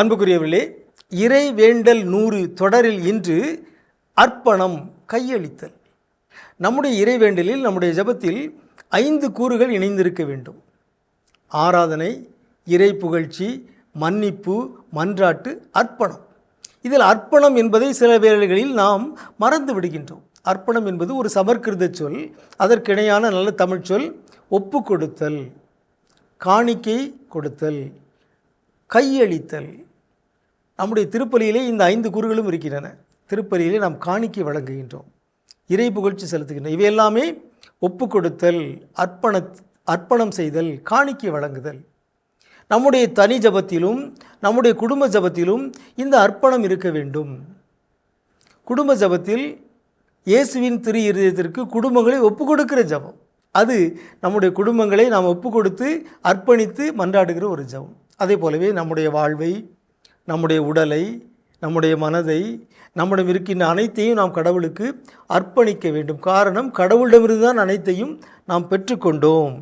அன்புக்குரியவர்களே இறை வேண்டல் நூறு தொடரில் இன்று அர்ப்பணம் கையளித்தல். நம்முடைய இறைவேண்டலில் நம்முடைய ஜெபத்தில் ஐந்து கூறுகள் இணைந்திருக்க வேண்டும். ஆராதனை இறை புகழ்ச்சி மன்னிப்பு மன்றாட்டு அர்ப்பணம். இதில் அர்ப்பணம் என்பதை சில வேளைகளில் நாம் மறந்து விடுகின்றோம். அர்ப்பணம் என்பது ஒரு சமர்க்கிருத சொல் அதற்கிணையான நல்ல தமிழ் சொல் ஒப்பு கொடுத்தல் காணிக்கை கொடுத்தல். கையளித்தல். நம்முடைய திருப்பலியிலே இந்த ஐந்து கூறுகளும் இருக்கின்றன. திருப்பலியிலே நாம் காணிக்கை வழங்குகின்றோம். இறை புகழ்ச்சி செலுத்துகின்றோம். இவையெல்லாமே ஒப்பு கொடுத்தல் அர்ப்பண அர்ப்பணம் செய்தல் காணிக்கை வழங்குதல். நம்முடைய தனி ஜபத்திலும் நம்முடைய குடும்ப ஜபத்திலும் இந்த அர்ப்பணம் இருக்க வேண்டும். குடும்ப ஜபத்தில் இயேசுவின் திரு இருதயத்திற்கு குடும்பங்களை ஒப்பு கொடுக்கிற ஜபம். அது நம்முடைய குடும்பங்களை நாம் ஒப்பு கொடுத்து அர்ப்பணித்து மன்றாடுகிற ஒரு ஜபம். அதே போலவே நம்முடைய வாழ்வை நம்முடைய உடலை நம்முடைய மனதை நம்மிடம் இருக்கின்ற அனைத்தையும் நாம் கடவுளுக்கு அர்ப்பணிக்க வேண்டும். காரணம் கடவுளிடமிருந்து தான் அனைத்தையும் நாம் பெற்றுக்கொண்டோம்.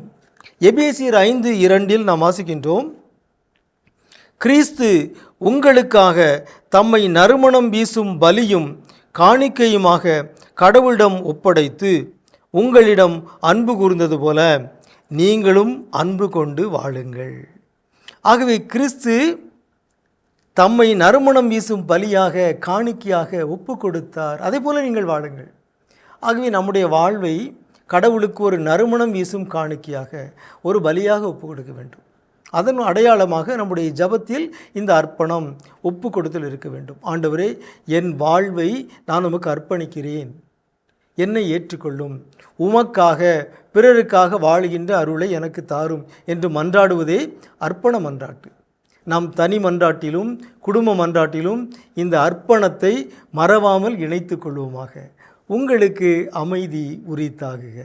எபேசியர் ஐந்து இரண்டில் நாம் வாசிக்கின்றோம். கிறிஸ்து உங்களுக்காக தம்மை நறுமணம் வீசும் பலியும் காணிக்கையுமாக கடவுளிடம் ஒப்படைத்து உங்களிடம் அன்பு கூர்ந்தது போல நீங்களும் அன்பு கொண்டு வாழுங்கள். ஆகவே கிறிஸ்து தம்மை நறுமணம் வீசும் பலியாக காணிக்கையாக ஒப்பு கொடுத்தார் அதே போல் நீங்கள் வாழுங்கள். ஆகவே நம்முடைய வாழ்வை கடவுளுக்கு ஒரு நறுமணம் வீசும் காணிக்கையாக ஒரு பலியாக ஒப்பு கொடுக்க வேண்டும். அதன் அடையாளமாக நம்முடைய ஜபத்தில் இந்த அர்ப்பணம் ஒப்பு கொடுத்தல் இருக்க வேண்டும். ஆண்டவரே என் வாழ்வை நான் உமக்கு அர்ப்பணிக்கிறேன். என்னை ஏற்றுக்கொள்ளும். உமக்காக பிறருக்காக வாழுகின்ற அருளை எனக்கு தாரும் என்று மன்றாடுவதே அர்ப்பண மன்றாட்டு. நாம் தனி மன்றாட்டிலும் குடும்ப மன்றாட்டிலும் இந்த அர்ப்பணத்தை மறவாமல் இணைத்து கொள்வோமாக. உங்களுக்கு அமைதி உரித்தாகுக.